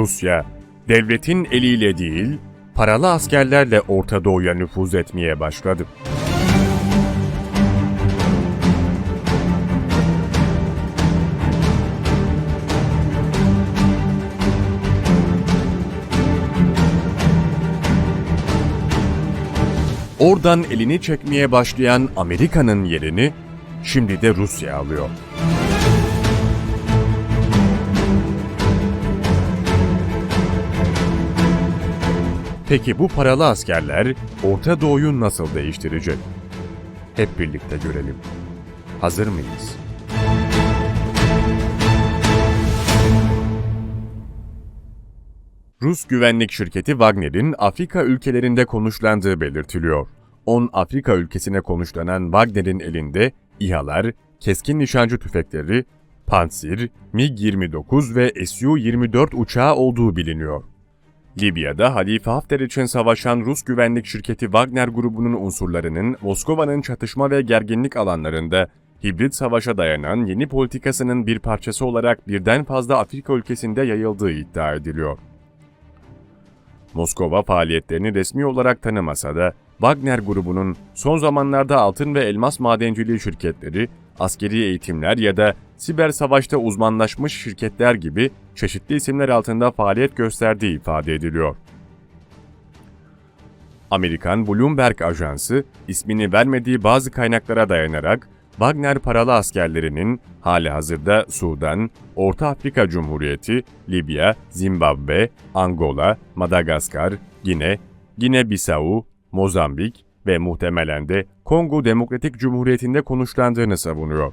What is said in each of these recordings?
Rusya, devletin eliyle değil, paralı askerlerle Orta Doğu'ya nüfuz etmeye başladı. Oradan elini çekmeye başlayan Amerika'nın yerini şimdi de Rusya alıyor. Peki bu paralı askerler Orta Doğu'yu nasıl değiştirecek? Hep birlikte görelim. Hazır mıyız? Rus güvenlik şirketi Wagner'in Afrika ülkelerinde konuşlandığı belirtiliyor. 10 Afrika ülkesine konuşlanan Wagner'in elinde İHA'lar, keskin nişancı tüfekleri, Pantsir, MiG-29 ve Su-24 uçağı olduğu biliniyor. Libya'da Halife Hafter için savaşan Rus güvenlik şirketi Wagner grubunun unsurlarının Moskova'nın çatışma ve gerginlik alanlarında hibrit savaşa dayanan yeni politikasının bir parçası olarak birden fazla Afrika ülkesinde yayıldığı iddia ediliyor. Moskova faaliyetlerini resmi olarak tanımasa da Wagner grubunun son zamanlarda altın ve elmas madenciliği şirketleri, askeri eğitimler ya da siber savaşta uzmanlaşmış şirketler gibi çeşitli isimler altında faaliyet gösterdiği ifade ediliyor. Amerikan Bloomberg Ajansı ismini vermediği bazı kaynaklara dayanarak Wagner paralı askerlerinin hali hazırda Sudan, Orta Afrika Cumhuriyeti, Libya, Zimbabwe, Angola, Madagaskar, Gine, Gine-Bissau, Mozambik ve muhtemelen de Kongo Demokratik Cumhuriyeti'nde konuşlandığını savunuyor.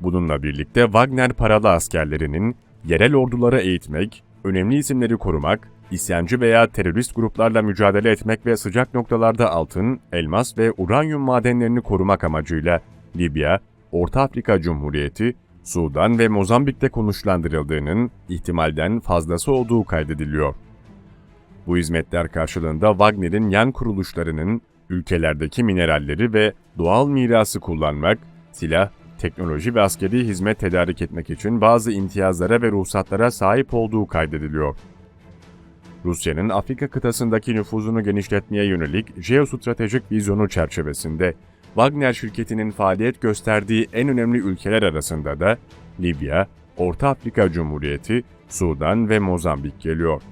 Bununla birlikte Wagner paralı askerlerinin yerel ordulara eğitmek, önemli isimleri korumak, isyancı veya terörist gruplarla mücadele etmek ve sıcak noktalarda altın, elmas ve uranyum madenlerini korumak amacıyla Libya, Orta Afrika Cumhuriyeti, Sudan ve Mozambik'te konuşlandırıldığının ihtimalden fazlası olduğu kaydediliyor. Bu hizmetler karşılığında Wagner'in yan kuruluşlarının ülkelerdeki mineralleri ve doğal mirası kullanmak, silah, teknoloji ve askeri hizmet tedarik etmek için bazı imtiyazlara ve ruhsatlara sahip olduğu kaydediliyor. Rusya'nın Afrika kıtasındaki nüfuzunu genişletmeye yönelik jeostratejik vizyonu çerçevesinde Wagner şirketinin faaliyet gösterdiği en önemli ülkeler arasında da Libya, Orta Afrika Cumhuriyeti, Sudan ve Mozambik geliyor.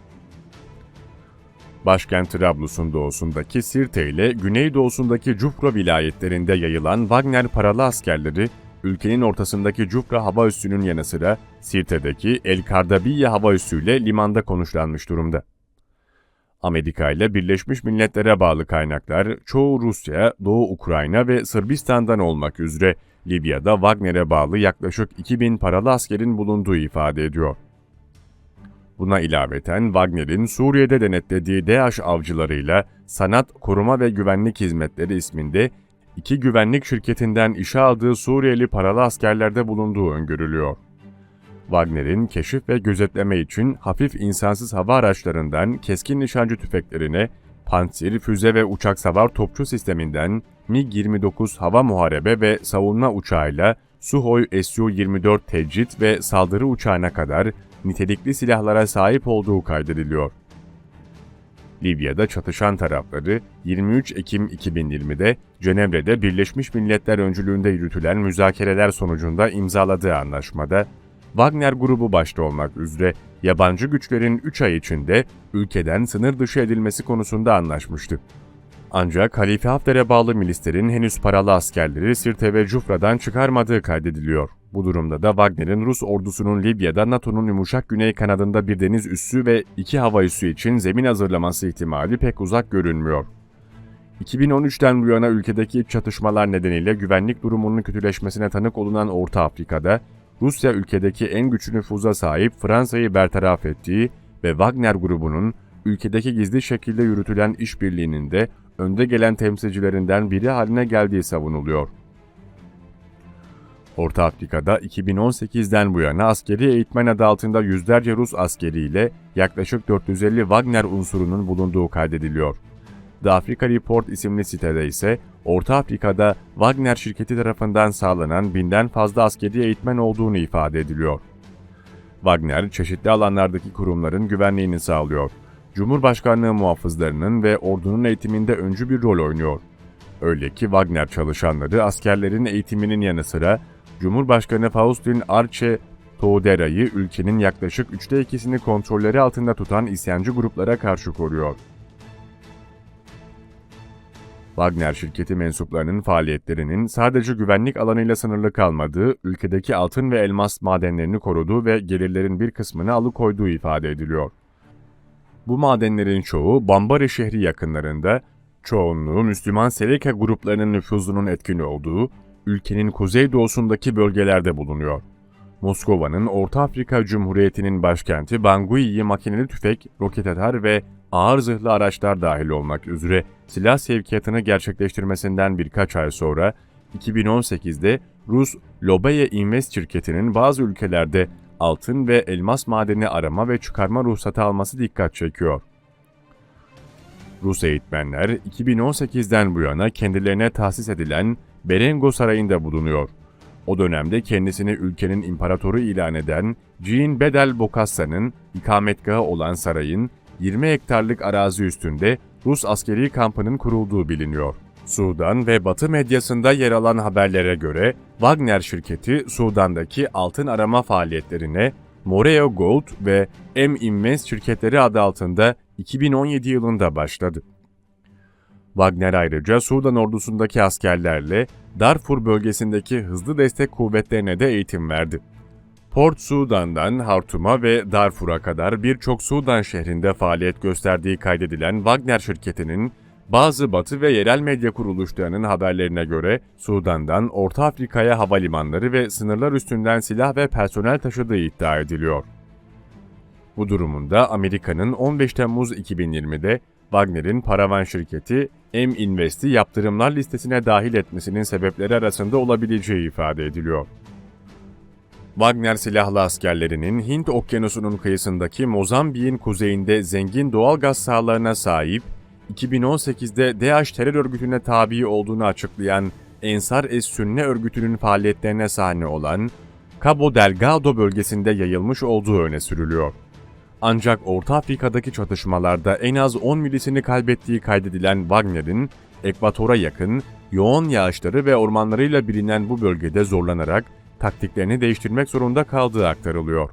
Başkent Trablus'un doğusundaki Sirte ile güneydoğusundaki Cufra vilayetlerinde yayılan Wagner paralı askerleri, ülkenin ortasındaki Cufra hava üssünün yanı sıra Sirte'deki El Kardabiye hava üssüyle limanda konuşlanmış durumda. Amerika ile Birleşmiş Milletler'e bağlı kaynaklar, çoğu Rusya, Doğu Ukrayna ve Sırbistan'dan olmak üzere Libya'da Wagner'e bağlı yaklaşık 2000 paralı askerin bulunduğu ifade ediyor. Buna ilaveten Wagner'in Suriye'de denetlediği DAEŞ avcılarıyla Sanat Koruma ve Güvenlik Hizmetleri isminde iki güvenlik şirketinden işe aldığı Suriyeli paralı askerlerde bulunduğu öngörülüyor. Wagner'in keşif ve gözetleme için hafif insansız hava araçlarından keskin nişancı tüfeklerine, Pantsir füze ve uçak savar topçu sisteminden MiG-29 hava muharebe ve savunma uçağıyla Suhoi Su-24 tecrit ve saldırı uçağına kadar nitelikli silahlara sahip olduğu kaydediliyor. Libya'da çatışan tarafları 23 Ekim 2020'de Cenevre'de Birleşmiş Milletler öncülüğünde yürütülen müzakereler sonucunda imzaladığı anlaşmada Wagner grubu başta olmak üzere yabancı güçlerin 3 ay içinde ülkeden sınır dışı edilmesi konusunda anlaşmıştı. Ancak Halife Hafter'e bağlı milislerin henüz paralı askerleri Sirte ve Cufra'dan çıkarmadığı kaydediliyor. Bu durumda da Wagner'in Rus ordusunun Libya'da NATO'nun yumuşak güney kanadında bir deniz üssü ve iki hava üssü için zemin hazırlaması ihtimali pek uzak görünmüyor. 2013'ten bu yana ülkedeki iç çatışmalar nedeniyle güvenlik durumunun kötüleşmesine tanık olunan Orta Afrika'da, Rusya ülkedeki en güçlü nüfuza sahip Fransa'yı bertaraf ettiği ve Wagner grubunun ülkedeki gizli şekilde yürütülen işbirliğinin de önde gelen temsilcilerinden biri haline geldiği savunuluyor. Orta Afrika'da 2018'den bu yana askeri eğitmen adı altında yüzlerce Rus askeriyle yaklaşık 450 Wagner unsurunun bulunduğu kaydediliyor. The Africa Report isimli sitede ise Orta Afrika'da Wagner şirketi tarafından sağlanan binden fazla askeri eğitmen olduğunu ifade ediliyor. Wagner, çeşitli alanlardaki kurumların güvenliğini sağlıyor. Cumhurbaşkanlığı muhafızlarının ve ordunun eğitiminde öncü bir rol oynuyor. Öyle ki Wagner çalışanları askerlerin eğitiminin yanı sıra Cumhurbaşkanı Faustin Arce Toudera'yı ülkenin yaklaşık üçte ikisini kontrolleri altında tutan isyancı gruplara karşı koruyor. Wagner şirketi mensuplarının faaliyetlerinin sadece güvenlik alanıyla sınırlı kalmadığı, ülkedeki altın ve elmas madenlerini koruduğu ve gelirlerin bir kısmını alıkoyduğu ifade ediliyor. Bu madenlerin çoğu Bambari şehri yakınlarında, çoğunluğu Müslüman Seleka gruplarının nüfuzunun etkin olduğu, ülkenin kuzeydoğusundaki bölgelerde bulunuyor. Moskova'nın Orta Afrika Cumhuriyeti'nin başkenti Bangui'yi makineli tüfek, roket atar ve ağır zırhlı araçlar dahil olmak üzere silah sevkiyatını gerçekleştirmesinden birkaç ay sonra 2018'de Rus Lobeye Invest şirketinin bazı ülkelerde altın ve elmas madeni arama ve çıkarma ruhsatı alması dikkat çekiyor. Rus eğitmenler 2018'den bu yana kendilerine tahsis edilen Berengo Sarayı'nda bulunuyor. O dönemde kendisini ülkenin imparatoru ilan eden Jean Bedel Bokassa'nın ikametgahı olan sarayın 20 hektarlık arazi üstünde Rus askeri kampının kurulduğu biliniyor. Sudan ve Batı medyasında yer alan haberlere göre Wagner şirketi Sudan'daki altın arama faaliyetlerine Moreo Gold ve M Invest şirketleri adı altında 2017 yılında başladı. Wagner ayrıca Sudan ordusundaki askerlerle Darfur bölgesindeki hızlı destek kuvvetlerine de eğitim verdi. Port Sudan'dan Hartum'a ve Darfur'a kadar birçok Sudan şehrinde faaliyet gösterdiği kaydedilen Wagner şirketinin bazı batı ve yerel medya kuruluşlarının haberlerine göre Sudan'dan Orta Afrika'ya havalimanları ve sınırlar üstünden silah ve personel taşıdığı iddia ediliyor. Bu durumunda Amerika'nın 15 Temmuz 2020'de Wagner'in paravan şirketi M Invest'i yaptırımlar listesine dahil etmesinin sebepleri arasında olabileceği ifade ediliyor. Wagner silahlı askerlerinin Hint Okyanusu'nun kıyısındaki Mozambik'in kuzeyinde zengin doğal gaz sahalarına sahip, 2018'de DAEŞ terör örgütüne tabi olduğunu açıklayan Ensar es Sünne örgütünün faaliyetlerine sahne olan Cabo Delgado bölgesinde yayılmış olduğu öne sürülüyor. Ancak Orta Afrika'daki çatışmalarda en az 10 milisini kaybettiği kaydedilen Wagner'in, ekvatora yakın, yoğun yağışları ve ormanlarıyla bilinen bu bölgede zorlanarak taktiklerini değiştirmek zorunda kaldığı aktarılıyor.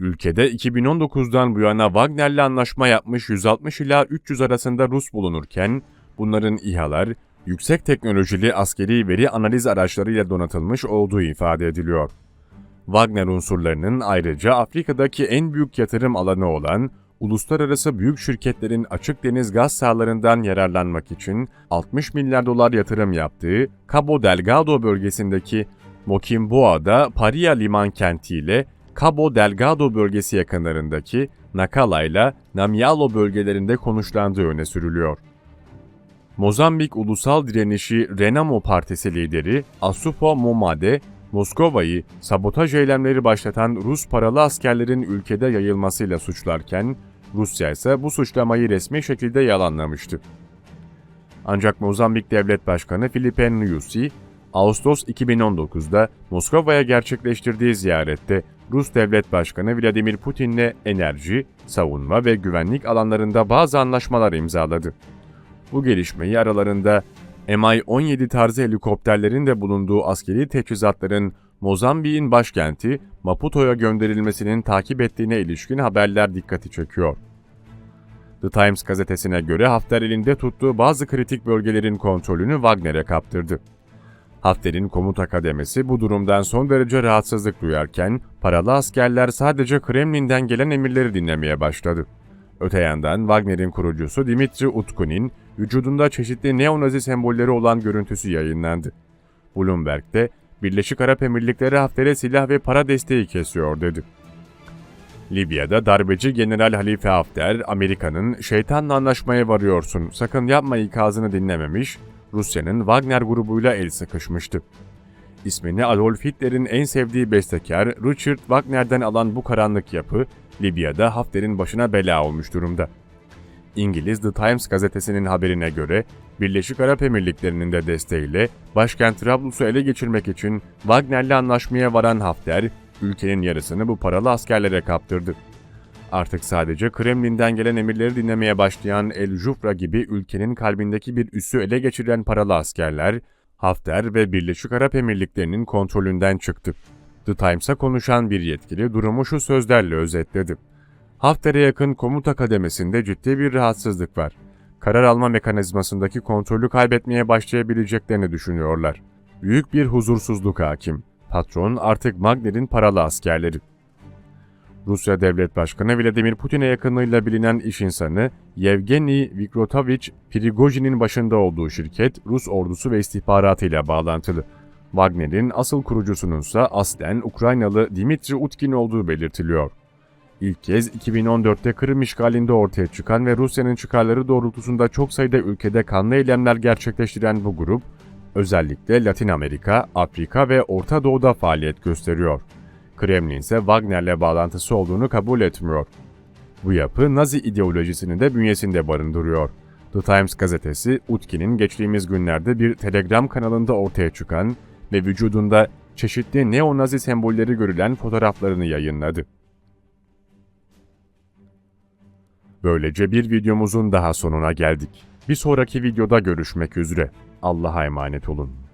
Ülkede 2019'dan bu yana Wagner'le anlaşma yapmış 160 ila 300 arasında Rus bulunurken, bunların İHA'lar, yüksek teknolojili askeri veri analiz araçlarıyla donatılmış olduğu ifade ediliyor. Wagner unsurlarının ayrıca Afrika'daki en büyük yatırım alanı olan uluslararası büyük şirketlerin açık deniz gaz sahalarından yararlanmak için 60 milyar dolar yatırım yaptığı Cabo Delgado bölgesindeki Mokimboa'da Paria liman kenti ile Cabo Delgado bölgesi yakınlarındaki Nakala ile Namyalo bölgelerinde konuşlandığı öne sürülüyor. Mozambik Ulusal Direnişi Renamo Partisi lideri Asufo Momade, Moskova'yı sabotaj eylemleri başlatan Rus paralı askerlerin ülkede yayılmasıyla suçlarken, Rusya ise bu suçlamayı resmi şekilde yalanlamıştı. Ancak Mozambik Devlet Başkanı Filipe Nyusi, Ağustos 2019'da Moskova'ya gerçekleştirdiği ziyarette Rus Devlet Başkanı Vladimir Putin'le enerji, savunma ve güvenlik alanlarında bazı anlaşmalar imzaladı. Bu gelişmeyi aralarında MI-17 tarzı helikopterlerin de bulunduğu askeri teçhizatların Mozambik'in başkenti Maputo'ya gönderilmesinin takip ettiğine ilişkin haberler dikkati çekiyor. The Times gazetesine göre Hafter elinde tuttuğu bazı kritik bölgelerin kontrolünü Wagner'e kaptırdı. Hafter'in komuta kademesi bu durumdan son derece rahatsızlık duyarken paralı askerler sadece Kremlin'den gelen emirleri dinlemeye başladı. Öte yandan Wagner'in kurucusu Dimitri Utkunin, vücudunda çeşitli neonazi sembolleri olan görüntüsü yayınlandı. Bloomberg'de Birleşik Arap Emirlikleri Hafter'e silah ve para desteği kesiyor dedi. Libya'da darbeci General Halife Hafter, Amerika'nın şeytanla anlaşmaya varıyorsun, sakın yapma ikazını dinlememiş, Rusya'nın Wagner grubuyla el sıkışmıştı. İsmini Adolf Hitler'in en sevdiği bestekar Richard Wagner'den alan bu karanlık yapı, Libya'da Hafter'in başına bela olmuş durumda. İngiliz The Times gazetesinin haberine göre Birleşik Arap Emirlikleri'nin de desteğiyle başkent Trablus'u ele geçirmek için Wagner'le anlaşmaya varan Hafter, ülkenin yarısını bu paralı askerlere kaptırdı. Artık sadece Kremlin'den gelen emirleri dinlemeye başlayan El Jufra gibi ülkenin kalbindeki bir üssü ele geçiren paralı askerler, Hafter ve Birleşik Arap Emirlikleri'nin kontrolünden çıktı. The Times'a konuşan bir yetkili durumu şu sözlerle özetledi. Hafter'e yakın komuta kademesinde ciddi bir rahatsızlık var. Karar alma mekanizmasındaki kontrolü kaybetmeye başlayabileceklerini düşünüyorlar. Büyük bir huzursuzluk hakim. Patron artık Magner'in paralı askerleri. Rusya Devlet Başkanı Vladimir Putin'e yakınlığıyla bilinen iş insanı Yevgeny Vikrotovich Prigojin'in başında olduğu şirket Rus ordusu ve istihbaratıyla bağlantılı. Wagner'in asıl kurucusununsa aslen Ukraynalı Dimitri Utkin olduğu belirtiliyor. İlk kez 2014'te Kırım işgalinde ortaya çıkan ve Rusya'nın çıkarları doğrultusunda çok sayıda ülkede kanlı eylemler gerçekleştiren bu grup, özellikle Latin Amerika, Afrika ve Orta Doğu'da faaliyet gösteriyor. Kremlin ise Wagner'le bağlantısı olduğunu kabul etmiyor. Bu yapı Nazi ideolojisini de bünyesinde barındırıyor. The Times gazetesi, Utkin'in geçtiğimiz günlerde bir Telegram kanalında ortaya çıkan ve vücudunda çeşitli neo-Nazi sembolleri görülen fotoğraflarını yayınladı. Böylece bir videomuzun daha sonuna geldik. Bir sonraki videoda görüşmek üzere. Allah'a emanet olun.